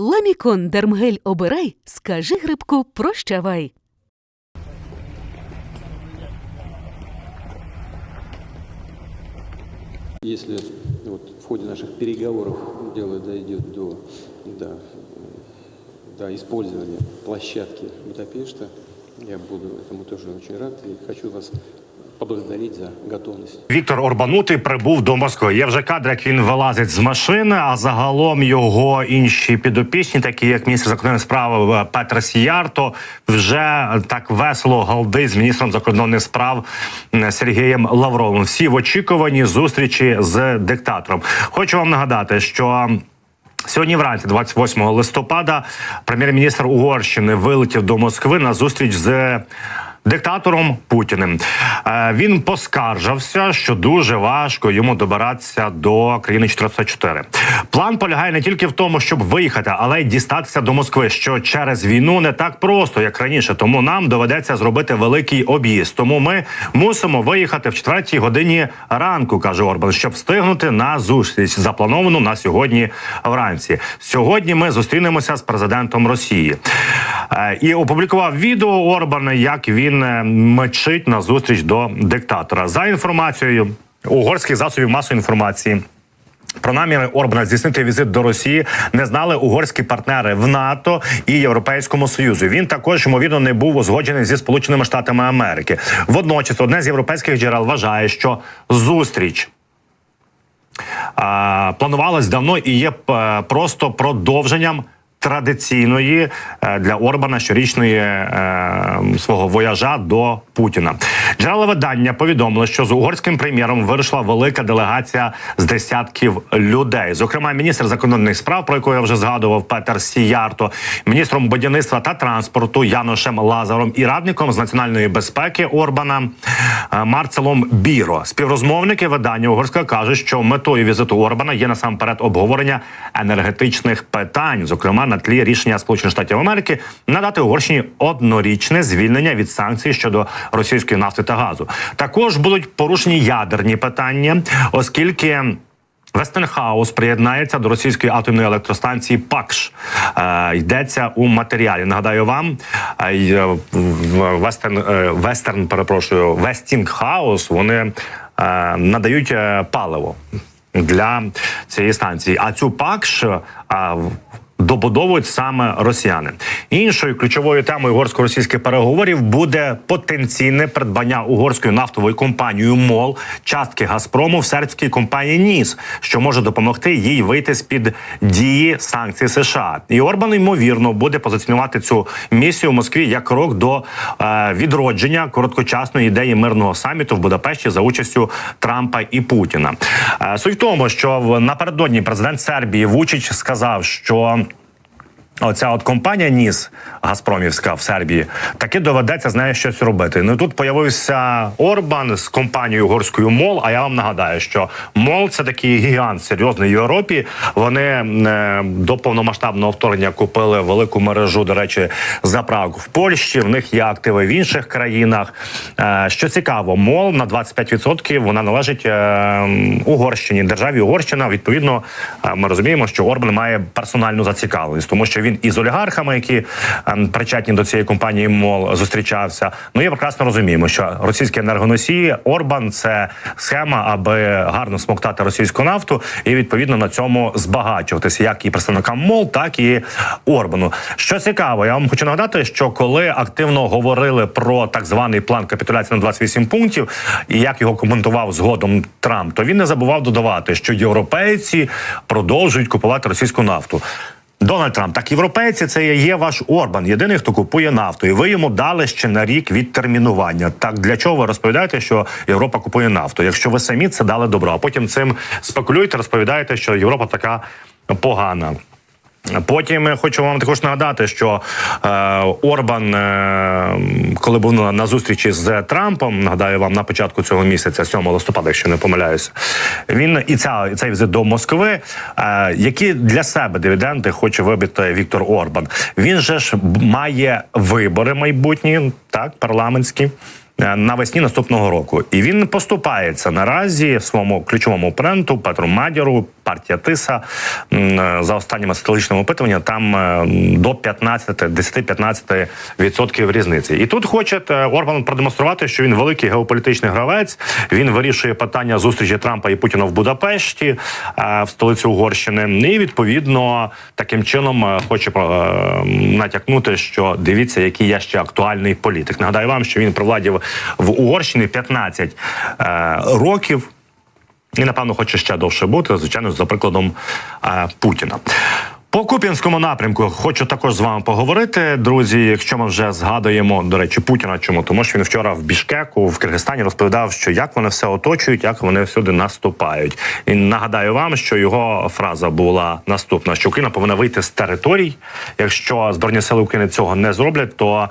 Ламікон Дермгель обирай, скажи грибку прощавай. Если вот в ходе наших переговоров дело дойдет до, до, до использования площадки Будапешта, я буду этому тоже очень рад и хочу вас поблагодарить за готовность. Віктор Орбанутий прибув до Москви. Є вже кадр, як він вилазить з машини. А загалом його інші підопічні, такі як міністр закордонних справ е, Петр Сіярто, вже так весело галдить з міністром закордонних справ Сергієм Лавровим. Всі в очікуванні зустрічі з диктатором. Хочу вам нагадати, що. Сьогодні вранці, 28 листопада, прем'єр-міністр Угорщини вилетів до Москви на зустріч з диктатором Путіним. Е, Він поскаржився, що дуже важко йому добиратися до країни 404. План полягає не тільки в тому, щоб виїхати, але й дістатися до Москви, що через війну не так просто, як раніше. Тому нам доведеться зробити великий об'їзд. Тому ми мусимо виїхати в четвертій годині ранку, каже Орбан, щоб встигнути на зустріч, заплановану на сьогодні вранці. Сьогодні ми зустрінемося з президентом Росії Е, і опублікував відео Орбана, як він мчить на зустріч до диктатора. За інформацією угорських засобів масової інформації. Про наміри Орбана здійснити візит до Росії не знали угорські партнери в НАТО і Європейському Союзу. Він також ймовірно не був узгоджений зі Сполученими Штатами Америки. Водночас, одне з європейських джерел вважає, що зустріч а, планувалась давно і є е, просто продовженням. Традиційної е, для Орбана щорічної е, свого вояжа до Путіна джерела видання повідомили, що з угорським прем'єром вирушила велика делегація з десятків людей. Зокрема, міністр закордонних справ, про якого я вже згадував, Петер Сіярто, міністром будівництва та транспорту Яношем Лазаром і радником з національної безпеки Орбана е, Марцелом Біро. Співрозмовники видання угорського кажуть, що метою візиту Орбана є насамперед обговорення енергетичних питань, зокрема на тлі рішення Сполучених Штатів Америки надати Угорщині однорічне звільнення від санкцій щодо російської нафти та газу. Також будуть порушені ядерні питання, оскільки. Вестенхаус приєднається до російської атомної електростанції ПАКШ. Е, йдеться у матеріалі. Нагадаю вам, е, е, Вестерн, е, Вестерн, перепрошую, Вестінгхаус. Вони е, надають паливо для цієї станції. А цю ПАКШ е, добудовують саме росіяни. Іншою ключовою темою угорсько-російських переговорів буде потенційне придбання угорською нафтовою компанією МОЛ частки Газпрому в сербській компанії НІС, що може допомогти їй вийти з під дії санкцій США. І Орбан ймовірно буде позиціонувати цю місію в Москві як крок до е, відродження короткочасної ідеї мирного саміту в Будапешті за участю Трампа і Путіна. Е, суть в тому, що в- напередодні президент Сербії Вучич сказав, що Оця от компанія Ніс Газпромівська в Сербії таки доведеться з нею щось робити. Ну тут появився Орбан з компанією угорською МОЛ. А я вам нагадаю, що МОЛ це такий гігант серйозний в Європі. Вони е, до повномасштабного вторгнення купили велику мережу, до речі, заправок в Польщі. В них є активи в інших країнах. Е, що цікаво, МОЛ на 25% вона належить е, Угорщині, державі Угорщина. Відповідно, ми розуміємо, що Орбан має персональну зацікавленість, тому що він із олігархами, які ем, причетні до цієї компанії МОЛ, зустрічався. Ну і прекрасно розуміємо, що російські енергоносії Орбан це схема, аби гарно смоктати російську нафту, і відповідно на цьому збагачуватися, як і представникам МОЛ, так і Орбану. Що цікаво, я вам хочу нагадати, що коли активно говорили про так званий план капітуляції на 28 пунктів, і як його коментував згодом Трамп, то він не забував додавати, що європейці продовжують купувати російську нафту. Дональд Трамп, так європейці, це є ваш Орбан, єдиний, хто купує нафту, і ви йому дали ще на рік відтермінування. Так для чого ви розповідаєте, що Європа купує нафту? Якщо ви самі це дали добро, а потім цим спекулюєте, розповідаєте, що Європа така погана. Потім хочу вам також нагадати, що е, Орбан, е, коли був на, на зустрічі з Трампом, нагадаю вам на початку цього місяця, 7 листопада, якщо не помиляюся, він і ця і цей візит до Москви, е, які для себе дивіденди хоче вибити Віктор Орбан. Він же ж має вибори майбутні, так парламентські. Е, навесні наступного року. І він поступається наразі в своєму ключовому опоненту Петру Мадяру, партія Тиса е, за останніми столичними опитуваннями там е, до 15, 10-15 відсотків різниці. І тут хоче Орбан продемонструвати, що він великий геополітичний гравець. Він вирішує питання зустрічі Трампа і Путіна в Будапешті в столиці Угорщини. І відповідно таким чином хоче натякнути, що дивіться, який я ще актуальний політик. Нагадаю вам, що він при владі в- Угорщині 15 е, років. І напевно хоче ще довше бути, звичайно, за прикладом е, Путіна. По Куп'янському напрямку хочу також з вами поговорити, друзі. Якщо ми вже згадуємо до речі, Путіна, чому тому, що він вчора в Бішкеку в Киргизстані розповідав, що як вони все оточують, як вони всюди наступають. І нагадаю вам, що його фраза була наступна: що Україна повинна вийти з територій. Якщо збройні сили України цього не зроблять, то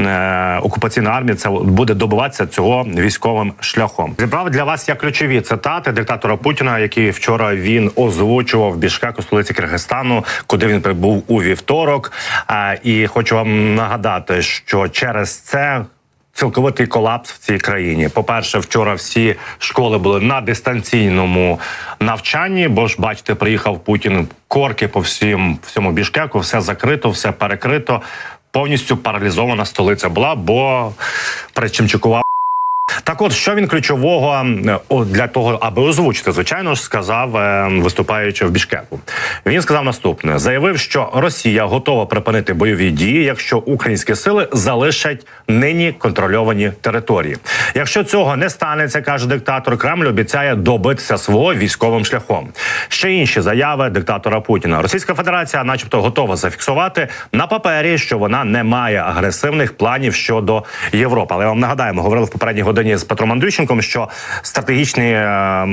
е, окупаційна армія це буде добиватися цього військовим шляхом. Зібрав для вас я ключові цитати диктатора Путіна, які вчора він озвучував в Бішкеку, столиці Киргизстану, куди він прибув у вівторок. І хочу вам нагадати, що через це. Цілковитий колапс в цій країні. По перше, вчора всі школи були на дистанційному навчанні, бо ж бачите, приїхав Путін корки по всім всьому бішкеку, все закрито, все перекрито. Повністю паралізована столиця була, бо причимчикував. Так, от що він ключового для того, аби озвучити, звичайно ж, сказав е, виступаючи в Бішкеку. Він сказав наступне: заявив, що Росія готова припинити бойові дії, якщо українські сили залишать нині контрольовані території. Якщо цього не станеться, каже диктатор, Кремль обіцяє добитися свого військовим шляхом. Ще інші заяви диктатора Путіна. Російська Федерація, начебто, готова зафіксувати на папері, що вона не має агресивних планів щодо Європи. Але я вам нагадаю, ми говорили в попередній годині з Петром Андрющенком, що стратегічний е,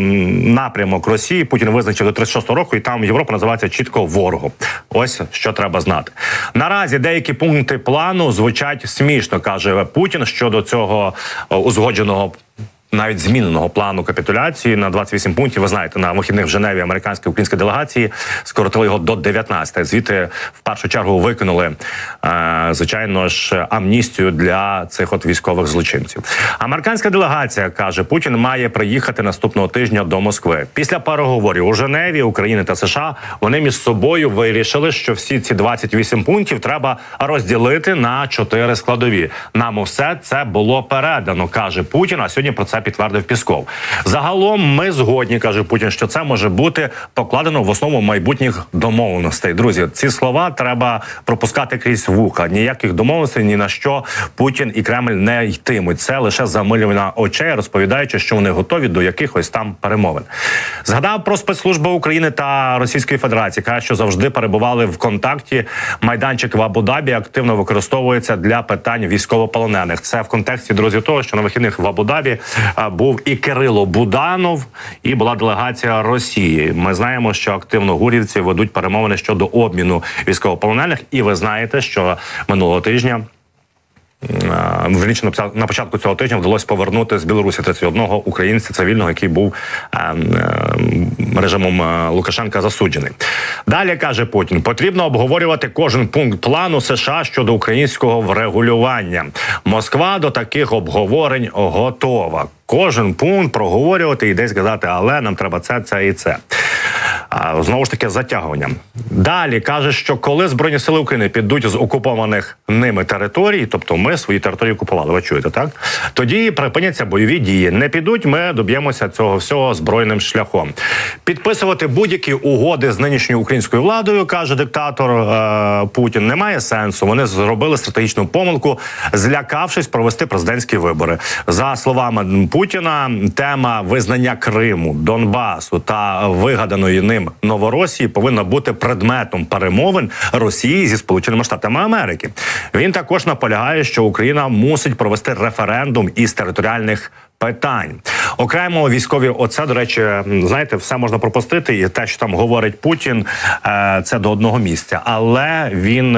напрямок Росії Путін визначив до 36-го року, і там Європа називається чітко ворогом. Ось що треба знати. Наразі деякі пункти плану звучать смішно, каже Путін щодо цього е, узгодженого. Навіть зміненого плану капітуляції на 28 пунктів. Ви знаєте, на вихідних в Женеві американські українські делегації скоротили його до 19. Звідти в першу чергу викинули е, звичайно ж амністію для цих от військових злочинців. Американська делегація каже, Путін має приїхати наступного тижня до Москви. Після переговорів у Женеві України та США вони між собою вирішили, що всі ці 28 пунктів треба розділити на чотири складові. Нам усе це було передано, каже Путін. А сьогодні про це підтвердив Пісков. Загалом ми згодні, каже Путін, що це може бути покладено в основу майбутніх домовленостей. Друзі, ці слова треба пропускати крізь вуха. Ніяких домовленостей ні на що Путін і Кремль не йтимуть. Це лише замилювання очей, розповідаючи, що вони готові до якихось там перемовин. Згадав про спецслужби України та Російської Федерації. каже, що завжди перебували в контакті. Майданчик в Абу-Дабі активно використовується для питань військовополонених. Це в контексті друзі того, що на вихідних в Абу-Дабі був і Кирило Буданов, і була делегація Росії. Ми знаємо, що активно гурівці ведуть перемовини щодо обміну військовополонених. І ви знаєте, що минулого тижня. Вірніше, на початку цього тижня вдалося повернути з Білорусі 31 українця цивільного, який був режимом Лукашенка засуджений. Далі каже Путін: потрібно обговорювати кожен пункт плану США щодо українського врегулювання. Москва до таких обговорень готова. Кожен пункт проговорювати і десь казати, але нам треба це, це і це. А, Знову ж таки, затягування. Далі каже, що коли Збройні сили України підуть з окупованих ними територій, тобто ми свої території окупували, ви чуєте, так? Тоді припиняться бойові дії. Не підуть, ми доб'ємося цього всього збройним шляхом. Підписувати будь-які угоди з нинішньою українською владою, каже диктатор е, Путін, немає сенсу. Вони зробили стратегічну помилку, злякавшись провести президентські вибори. За словами Путіна, тема визнання Криму, Донбасу та вигаданої ним Новоросії повинна бути предметом перемовин Росії зі Сполученими Штатами Америки. Він також наполягає, що Україна мусить провести референдум із територіальних. Питань окремо військові, оце до речі, знаєте, все можна пропустити, і те, що там говорить Путін, е, це до одного місця, але він.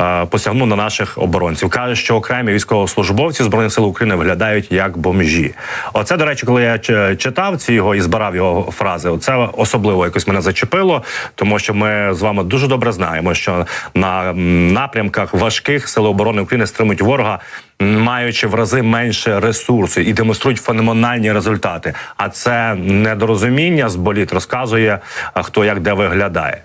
Е, посягнув на наших оборонців. каже, що окремі військовослужбовці збройних сил України виглядають як бомжі. Оце, до речі, коли я читав ці його і збирав його фрази, це особливо якось мене зачепило, тому що ми з вами дуже добре знаємо, що на напрямках важких сили оборони України стримують ворога. Маючи в рази менше ресурсу і демонструють феноменальні результати. А це недорозуміння з боліт розказує, хто як де виглядає.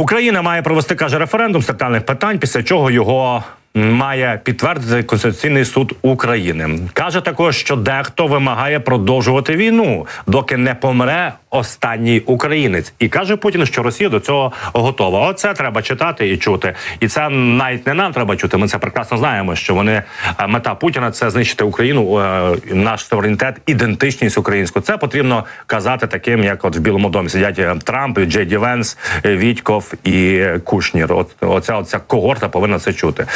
Україна має провести каже референдум з питань, після чого його має підтвердити Конституційний суд України. каже також, що дехто вимагає продовжувати війну, доки не помре останній українець, і каже Путін, що Росія до цього готова. Оце треба читати і чути. І це навіть не нам треба чути. Ми це прекрасно знаємо. Що вони е, мета Путіна це знищити Україну, е, наш суверенітет, ідентичність українську. Це потрібно казати таким, як от в Білому домі сидять е, Трамп, Джей Ді Венс, Вітьков і Кушнір. От оця оця когорта повинна це чути.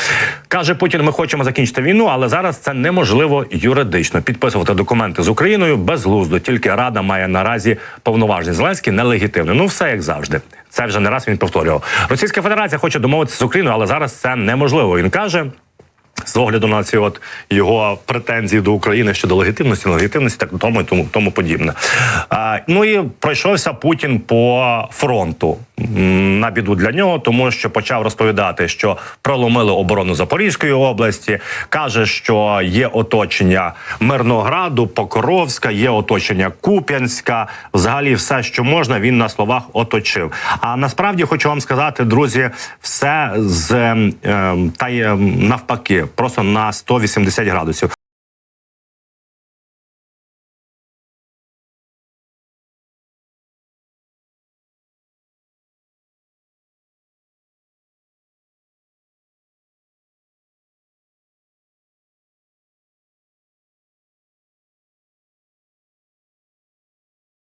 Каже Путін: ми хочемо закінчити війну, але зараз це неможливо юридично. Підписувати документи з Україною безглуздо. Тільки Рада має наразі повноваження. Зеленський нелегітимний. Ну все як завжди. Це вже не раз він повторював. Російська Федерація хоче домовитися з Україною, але зараз це неможливо. Він каже. З огляду на ці от його претензії до України щодо легітимності, нелегітимності, так тому і тому, тому подібне. А, ну і пройшовся Путін по фронту на біду для нього, тому що почав розповідати, що проломили оборону Запорізької області. каже, що є оточення Мирнограду, Покровська, є оточення Куп'янська. Взагалі, все, що можна, він на словах оточив. А насправді хочу вам сказати, друзі, все з ем, та ем, навпаки, просто на 180 градусів.